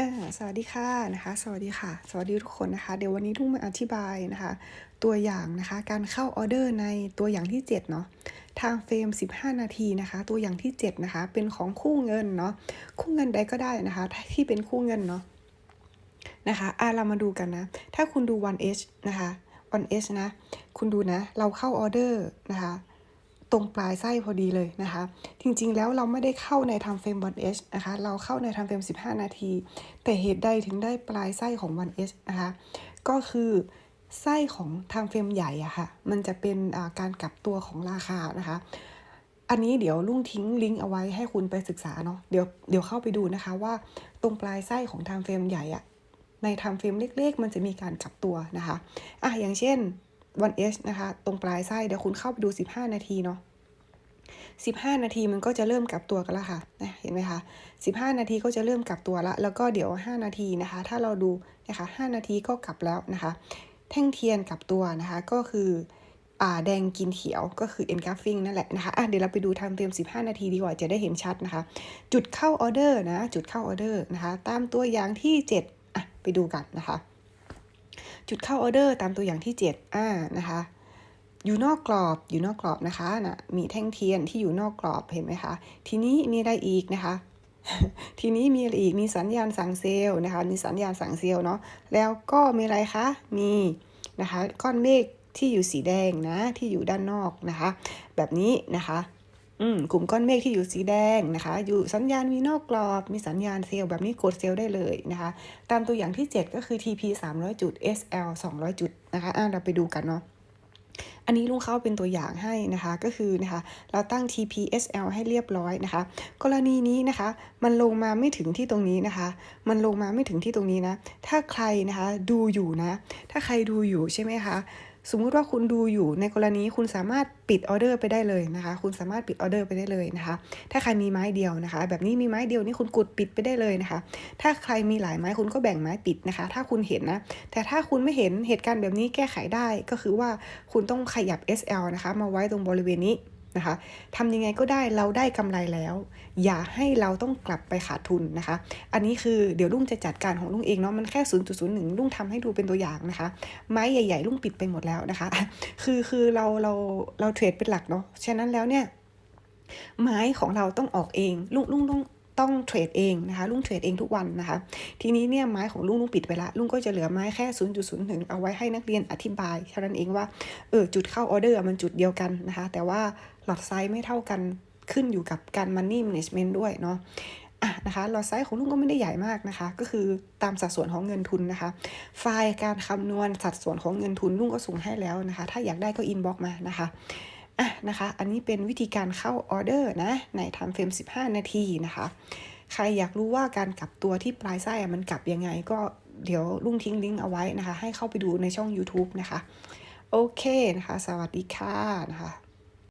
อ่าสวัสดีค่ะนะคะ สวัสดีค่ะ สวัสดีทุกคนนะคะ เดี๋ยววันนี้ลุงมาอธิบายนะคะ ตัวอย่างนะคะการเข้าออเดอร์ในตัวอย่างที่7เนาะทางเฟรม 15 นาทีนะคะ ตัวอย่างที่7นะคะ เป็นของคู่เงินเนาะคู่เงินใดก็ได้นะคะ ที่เป็นคู่เงินเนาะนะคะอ่าเรามาดูกันนะ ถ้าคุณดู 1H นะคะ 1H นะ คุณดูนะ เราเข้าออเดอร์นะคะ ตรงปลายไส้พอดีเลยนะคะ จริงๆแล้วเราไม่ได้เข้าในทำเฟรม 1H นะคะ เราเข้าในทำเฟรม 15 นาที แต่เหตุใดถึงได้ปลายไส้ของ 1H นะคะ ก็คือไส้ของทำเฟรมใหญ่อะค่ะ มันจะเป็นการกลับตัวของราคานะคะ อันนี้เดี๋ยวลุงทิ้งลิงก์เอาไว้ให้คุณไปศึกษาเนาะ เดี๋ยวเดี๋ยวเข้าไปดูนะคะว่าตรงปลายไส้ของทำเฟรมใหญ่อะในทำเฟรมเล็ก ๆ มันจะมีการกลับตัวนะคะ อะอย่างเช่น 1H นะคะ ตรงปลายไส้เดี๋ยวคุณเข้าไปดู 15 นาทีเนาะ15 นาทีมันก็จะเริ่มกลับตัวกันล้วค่ะนะเห็นไหมคะ15 นาทีก็จะเริ่มกลับตัวละ แล้วก็เดี๋ยว 5 นาทีนะคะ ถ้าเราดูนะคะ5นาทีก็กลับแล้วนะคะ แท่งเทียนกลับตัวนะคะ ก็คืออ่าแดงกินเขียวก็คือ engulfing นั่นแหละนะคะะเดี๋ยวเราไปดูทำเต็ม 15 นาทีดีกว่าจะได้เห็นชัดนะคะ จุดเข้าออเดอร์นะ จุดเข้าออเดอร์นะคะ ตามตัวอย่างที่ 7อะไปดูกันนะคะ จุดเข้าออเดอร์ตามตัวอย่างที่7อ่านะคะอยู่นอกกรอบอยู่นอกกรอบนะคะนะมีแท่งเทียนที่อยู่นอกกรอบเห็นไหมคะ ทีนี้มีอะไรอีกนะคะ ทีนี้มีอะไรอีกมีสัญญาณสั่งเซลล์นะคะ มีสัญญาณสั่งเซลล์เนาะแล้วก็มีอะไรคะมีนะคะก้อนเมฆที่อยู่สีแดงนะที่อยู่ด้านนอกนะคะ แบบนี้นะคะ อืมกลุ่มก้อนเมฆที่อยู่สีแดงนะคะ อยู่สัญญาณมีนอกกรอบ มีสัญญาณเซลล์แบบนี้กดเซลล์ได้เลยนะคะ ตามตัวอย่างที่ 7 ก็คือ TP 300 จุด SL 200 จุดนะคะอะเราไปดูกันเนาะอันนี้ลุงเข้าเป็นตัวอย่างให้นะคะก็คือนะคะเราตั้ง TPSL ให้เรียบร้อยนะคะ กรณีนี้นะคะ มันลงมาไม่ถึงที่ตรงนี้นะคะ มันลงมาไม่ถึงที่ตรงนี้นะ ถ้าใครนะคะดูอยู่นะ ถ้าใครดูอยู่ใช่ไหมคะ สมมุติว่าคุณดูอยู่ในกรณีคุณสามารถปิดออเดอร์ไปได้เลยนะคะ คุณสามารถปิดออเดอร์ไปได้เลยนะคะ ถ้าใครมีไม้เดียวนะคะ แบบนี้มีไม้เดียวนี่คุณกดปิดไปได้เลยนะคะ ถ้าใครมีหลายไม้คุณก็แบ่งไม้ปิดนะคะ ถ้าคุณเห็นนะ แต่ถ้าคุณไม่เห็นเหตุการณ์แบบนี้แก้ไขได้ก็คือว่าคุณต้องขยับ SL นะคะ มาไว้ตรงบริเวณนี้ นะคะทำยังไงก็ได้เราได้กำไรแล้ว อย่าให้เราต้องกลับไปขาดทุนนะคะ อันนี้คือเดี๋ยวลุงจะจัดการของลุงเองเนาะมันแค่ 0.01 ลุงทำให้ดูเป็นตัวอย่างนะคะ ไม้ใหญ่ ๆ ลุงปิดไปหมดแล้วนะคะ คือคือเราเราเราเทรดเป็นหลักเนาะฉะนั้นแล้วเนี่ยไม้ของเราต้องออกเองลุงลุงต้องต้องเทรดเองนะคะลุงเทรดเองทุกวันนะคะ ทีนี้เนี่ยไม้ของลุงลุงปิดไปละลุงก็จะเหลือไม้แค่ 0.01 เอาไว้ให้นักเรียนอธิบายเท่านั้นเองว่าเออจุดเข้าออเดอร์มันจุดเดียวกันนะคะ แต่ว่า หลอดไซส์ไม่เท่ากันขึ้นอยู่กับการ money management ด้วยเนาะอะนะคะหลอดไซส์ของลุงก็ไม่ได้ใหญ่มากนะคะ ก็คือตามสัดส่วนของเงินทุนนะคะ ไฟล์การคำนวณสัดส่วนของเงินทุนลุงก็ส่งให้แล้วนะคะ ถ้าอยากได้ก็อินบ็อกมานะคะอะนะคะ อันนี้เป็นวิธีการเข้าออเดอร์นะ ในทำเฟรม 15 นาทีนะคะ ใครอยากรู้ว่าการกลับตัวที่ปลายไส้มันกลับยังไง ก็เดี๋ยวลุงทิ้งลิงก์เอาไว้นะคะ ให้เข้าไปดูในช่อง YouTube นะคะ โอเคนะคะ สวัสดีค่ะนะคะ